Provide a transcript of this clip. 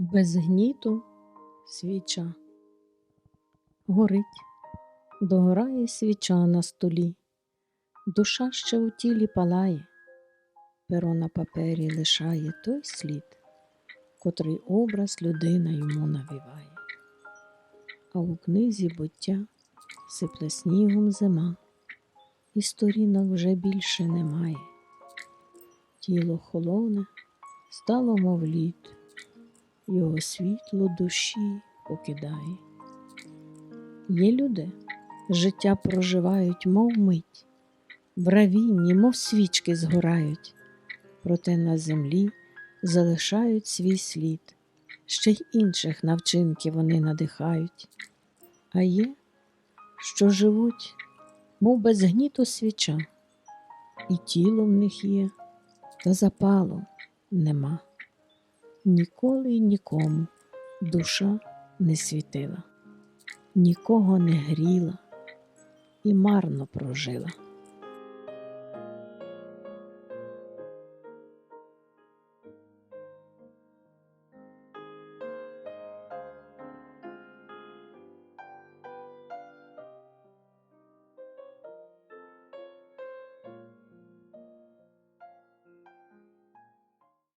Без гніту свіча. Горить, догорає свіча на столі, душа ще у тілі палає, перо на папері лишає той слід, котрий образ людина йому навіває, а у книзі буття сипле снігом зима, і сторінок вже більше немає. Тіло холоне, стало мов лід, його світло душі покидає. Є люди, життя проживають, мов мить, в равінні, мов свічки згорають, проте на землі залишають свій слід, ще й інших навчинки вони надихають, а є, що живуть, мов без гніту свіча, і тіло в них є, та запалу нема. Ніколи нікому душа не світила, нікого не гріла і марно прожила.